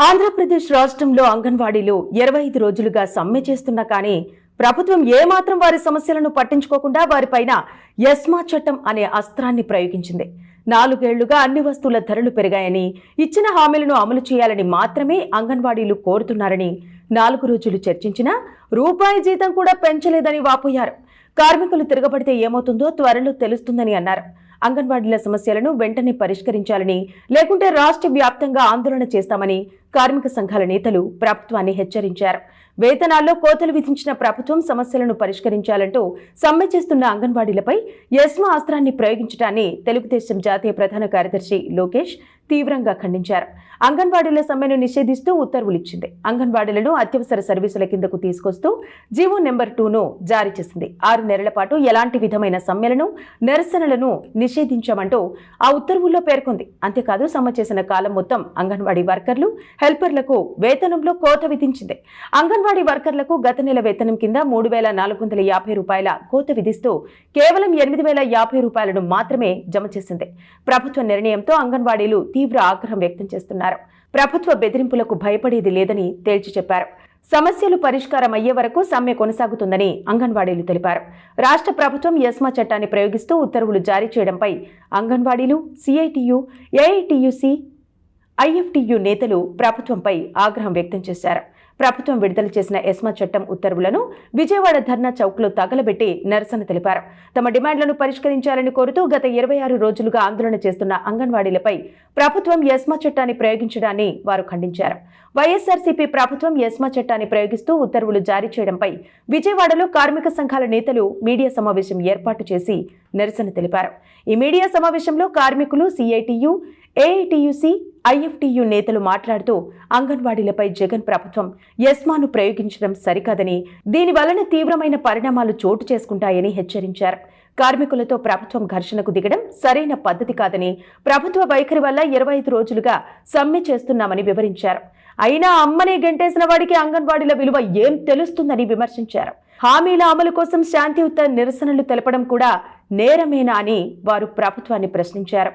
ఆంధ్రప్రదేశ్ రాష్ట్రంలో అంగన్వాడీలు ఇరవై ఐదు రోజులుగా సమ్మె చేస్తున్నా కానీ ప్రభుత్వం ఏమాత్రం వారి సమస్యలను పట్టించుకోకుండా వారిపైన ఎస్మా చట్టం అనే అస్త్రాన్ని ప్రయోగించింది. నాలుగేళ్ళుగా అన్ని వస్తువుల ధరలు పెరిగాయని ఇచ్చిన హామీలను అమలు చేయాలని మాత్రమే అంగన్వాడీలు కోరుతున్నారని నాలుగు రోజులు చర్చించినా రూపాయి జీతం కూడా పెంచలేదని వాపోయారు. కార్మికులు తిరగబడితే ఏమవుతుందో త్వరలో తెలుస్తుందని అన్నారు. అంగన్వాడీల సమస్యలను వెంటనే పరిష్కరించాలని లేకుంటే రాష్ట్ర వ్యాప్తంగా ఆందోళన చేస్తామని కార్మిక సంఘాల నేతలు ప్రభుత్వాన్ని హెచ్చరించారు. వేతనాల్లో కోతలు విధించిన ప్రభుత్వం సమస్యలను పరిష్కరించాలంటూ సమ్మె చేస్తున్న అంగన్వాడీలపై యస్మ అస్త్రాన్ని ప్రయోగించడాన్ని తెలుగుదేశం జాతీయ ప్రధాన కార్యదర్శి లోకేష్ తీవ్రంగా ఖండించారు. అంగన్వాడీల సమ్మెను నిషేధిస్తూ ఉత్తర్వులిచ్చింది అంగన్వాడీలను అత్యవసర సర్వీసుల కిందకు తీసుకొస్తూ జీవో నెంబర్ టూను జారీ చేసింది. ఆరు నెలల పాటు ఎలాంటి విధమైన సమ్మెలను నిరసనలను నిషేధించామంటూ ఆ ఉత్తర్వుల్లో పేర్కొంది. అంతేకాదు సమ్మె చేసిన కాలం మొత్తం అంగన్వాడీ వర్కర్లు హెల్పర్లకు వేతనంలో కోత విధించింది. అంగన్వాడీ వర్కర్లకు గత నెల వేతనం కింద మూడు వేల నాలుగు వందల యాభై రూపాయల కోత విధిస్తూ కేవలం ఎనిమిది వేల యాభై రూపాయలను మాత్రమే జమ చేసింది. ప్రభుత్వ నిర్ణయంతో అంగన్వాడీలు తీవ్ర ఆగ్రహం వ్యక్తం చేస్తున్నారు. ప్రభుత్వ బెదిరింపులకు భయపడేది లేదని తేల్చి చెప్పారు. సమస్యలు పరిష్కారం అయ్యే వరకు సమ్మె కొనసాగుతుందని అంగన్వాడీలు తెలిపారు. రాష్ట్ర ప్రభుత్వం ఎస్మా చట్టాన్ని ప్రయోగిస్తూ ఉత్తర్వులు జారీ చేయడంపై అంగన్వాడీలు సిఐటియు ఏఐటియుసి ఐఎఫ్టీయూ నేతలు ప్రభుత్వంపై ఆగ్రహం వ్యక్తం చేశారు. ప్రభుత్వం విడుదల చేసిన ఎస్మా చట్టం ఉత్తర్వులను విజయవాడ ధర్నా చౌక్లో తగలబెట్టి నిరసన తెలిపారు. తమ డిమాండ్లను పరిష్కరించాలని కోరుతూ గత ఇరవై ఆరు రోజులుగా ఆందోళన చేస్తున్న అంగన్వాడీలపై ప్రభుత్వం ఎస్మా చట్టాన్ని ప్రయోగించడాన్ని వారు ఖండించారు. వైఎస్ఆర్సీపీ ప్రభుత్వం ఎస్మా చట్టాన్ని ప్రయోగిస్తూ ఉత్తర్వులు జారీ చేయడంపై విజయవాడలో కార్మిక సంఘాల నేతలు మీడియా సమావేశం ఏర్పాటు చేసి నిరసన తెలిపారు. ఈ మీడియా సమావేశంలో కార్మికులు సిఐటియు ఏఐటియుసి ఐఎఫ్టీయూ నేతలు మాట్లాడుతూ అంగన్వాడీలపై జగన్ ప్రభుత్వం ఎస్మాను ప్రయోగించడం సరికాదని దీని వలన తీవ్రమైన పరిణామాలు చోటు చేసుకుంటాయని హెచ్చరించారు. కార్మికులతో ప్రభుత్వం ఘర్షణకు దిగడం సరైన పద్ధతి కాదని ప్రభుత్వ వైఖరి వల్ల ఇరవై ఐదు రోజులుగా సమ్మె చేస్తున్నామని వివరించారు. అయినా అమ్మనే గెంటేసిన వాడికి అంగన్వాడీల విలువ ఏం తెలుస్తుందని విమర్శించారు. హామీల అమలు కోసం శాంతియుత నిరసనలు తెలపడం కూడా నేరమేనా అని వారు ప్రభుత్వాన్ని ప్రశ్నించారు.